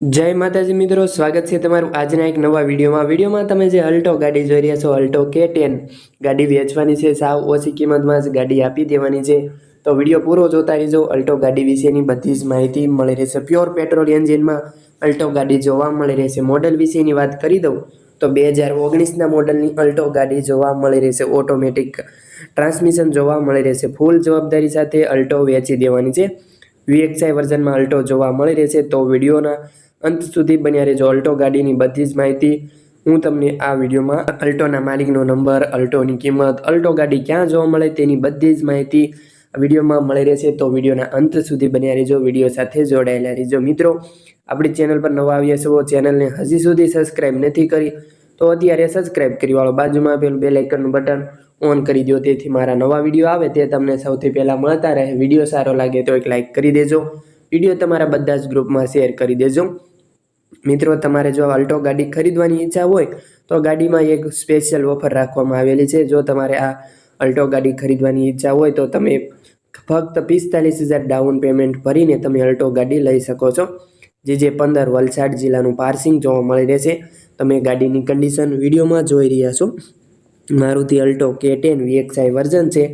જય માતાજી મિત્રો, સ્વાગત છે તમારું આજના એક નવા વિડીયોમાં. વિડીયોમાં તમે જે અલ્ટો ગાડી જોઈ રહ્યા છો, અલ્ટો કે ટેન, ગાડી વેચવાની છે, સાવ ઓછી કિંમતમાં જ ગાડી આપી દેવાની છે. તો વીડિયો પૂરો જોતા રહેજો, અલ્ટો ગાડી વિશેની બધી જ માહિતી મળી રહેશે. પ્યોર પેટ્રોલ એન્જિનમાં અલ્ટો ગાડી જોવા મળી રહેશે. મોડલ વિશેની વાત કરી દઉં, તો બે હજાર ઓગણીસના મોડલની અલ્ટો ગાડી જોવા મળી રહેશે. ઓટોમેટિક ટ્રાન્સમિશન જોવા મળી રહેશે. ફૂલ જવાબદારી સાથે અલ્ટો વેચી દેવાની છે. વીએક્સઆઈ વર્ઝનમાં અલ્ટો જોવા મળી રહેશે. તો વિડીયોના અંત સુધી બન્યા રહેજો. અલ્ટો ગાડીની બધી જ માહિતી હું તમને આ વિડીયોમાં અલ્ટોના માલિકનો નંબર, અલ્ટોની કિંમત, અલ્ટો ગાડી ક્યાં જોવા મળે તેની બધી જ માહિતી વિડીયોમાં મળી રહેશે. તો વિડીયોના અંત સુધી બન્યા રહેજો. વીડિયો સાથે જોડાયેલા રહેજો મિત્રો. આપણી ચેનલ પર નવા આવ્યા છો, ચેનલને હજી સુધી સબસ્ક્રાઈબ નથી કરી, તો અત્યારે સબસ્ક્રાઈબ કરી વાળો બાજુમાં આપેલું બે લાઇકનનું બટન ઓન કરી દો. તેથી મારા નવા વીડિયો આવે તે તમને સૌથી પહેલાં મળતા રહે. વીડિયો સારો લાગે તો એક લાઇક કરી દેજો. વીડિયો તમારા બધા જ ગ્રુપમાં શેર કરી દેજો. મિત્રો, તમારે જો અલ્ટો ગાડી ખરીદવાની ઈચ્છા હોય, તો ગાડીમાં એક સ્પેશિયલ ઓફર રાખવામાં આવેલી છે. જો તમારે આ અલ્ટો ગાડી ખરીદવાની ઈચ્છા હોય, તો તમે ફક્ત પિસ્તાલીસ હજાર ડાઉન પેમેન્ટ ભરીને તમે અલ્ટો ગાડી લઈ શકો છો. જે જે પંદર વલસાડ જિલ્લાનું પાર્સિંગ જોવા મળી રહેશે, તમે ગાડીની કન્ડિશન વિડીયોમાં જોઈ રહ્યા છો. Maruti Alto K ten VXI version છે.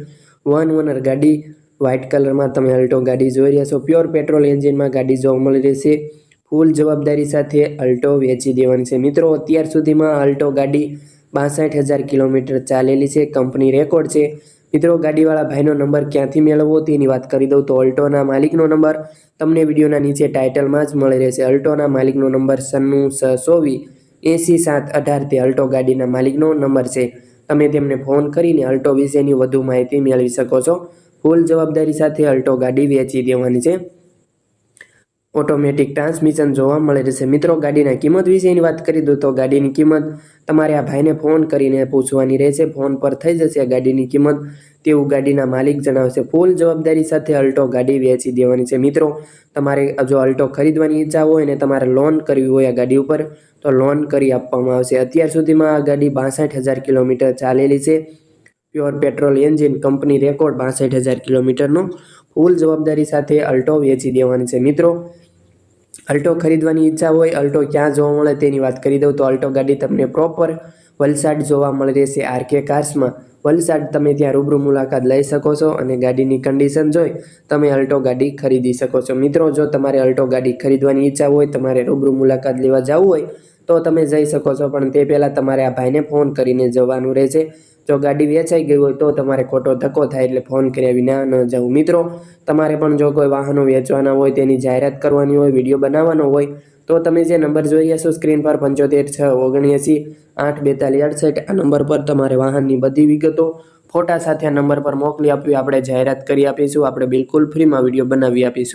વન ઓનર ગાડી વ્હાઇટ કલરમાં તમે અલ્ટો ગાડી જોઈ રહ્યા છો. પ્યોર પેટ્રોલ એન્જિનમાં ગાડી જોવા મળી રહેશે. ફૂલ જવાબદારી સાથે અલ્ટો વેચી દેવાની છે. મિત્રો, અત્યાર સુધીમાં અલ્ટો ગાડી બાસઠ હજાર કિલોમીટર ચાલેલી છે. કંપની રેકોર્ડ છે. મિત્રો, ગાડીવાળા ભાઈનો નંબર ક્યાંથી મેળવવો તેની વાત કરી દઉં તો અલ્ટોના માલિકનો નંબર તમને વિડીયોના નીચે ટાઇટલમાં જ મળી રહેશે. અલ્ટોના માલિકનો નંબર સન્નું સ સોવી, એંસી સાત અઢાર તે અલ્ટો ગાડીના માલિકનો નંબર છે. તમે તેમને ફોન કરીને અલ્ટો વિશેની વધુ માહિતી મેળવી શકો છો. ફૂલ જવાબદારી સાથે અલ્ટો ગાડી વેચી દેવાની છે. ઓટોમેટિક ટ્રાન્સમિશન જોવા મળે રહેશે મિત્રો, ગાડીના કિંમત વિશેની વાત કરી દઉં તો ગાડીની કિંમત તમારે આ ભાઈને ફોન કરીને પૂછવાની રહેશે. ફોન પર થઈ જશે ગાડીની કિંમત. તેવું ગાડીના માલિક જણાવશે. ફૂલ જવાબદારી સાથે અલ્ટો ગાડી વેચી દેવાની છે. મિત્રો, તમારે જો અલ્ટો ખરીદવાની ઈચ્છા હોય અને તમારે લોન કરવી હોય આ ગાડી ઉપર, તો લોન કરી આપવામાં આવશે. અત્યાર સુધીમાં આ ગાડી બાસઠ હજાર કિલોમીટર ચાલેલી છે. Pure petrol engine company record બાસઠ હજાર કિલોમીટરનો ફૂલ જવાબદારી સાથે અલ્ટો વેચી દેવાની છે. મિત્રો, અલ્ટો ખરીદવાની ઈચ્છા હોય, અલ્ટો ક્યાં જોવા મળે તેની વાત કરી દઉં તો અલ્ટો ગાડી તમને પ્રોપર વલસાડ જોવા મળી રહેશે. આરકે કાર્સમાં વલસાડ તમે ત્યાં રૂબરૂ મુલાકાત લઈ શકો છો અને ગાડીની કન્ડિશન જોઈ તમે અલ્ટો ગાડી ખરીદી શકો છો. મિત્રો, જો તમારે અલ્ટો ગાડી ખરીદવાની ઈચ્છા હોય, તમારે રૂબરૂ મુલાકાત લેવા જવું હોય તો તમે જઈ શકો છો. પણ તે પહેલાં તમારે આ ભાઈને ફોન કરીને જવાનું રહેશે. જો ગાડી વેચાઈ ગઈ હોય તો તમારે ખોટો ધક્કો થાય એટલે ફોન કર્યા વિના ન જવું મિત્રો, તમારે પણ જો કોઈ વાહનો વેચવાના હોય તેની જાહેરાત કરવાની હોય, વીડિયો બનાવવાનો હોય, તો તમે જે નંબર જોઈ હશો સ્ક્રીન પર પંચોતેર છ ઓગણએંસી આઠ બેતાલીસ અડસઠ, આ નંબર પર તમારે વાહનની બધી વિગતો ફોટા સાથે આ નંબર પર મોકલી આપવી. આપણે જાહેરાત કરી આપીશું. આપણે બિલકુલ ફ્રીમાં વીડિયો બનાવી આપીશું.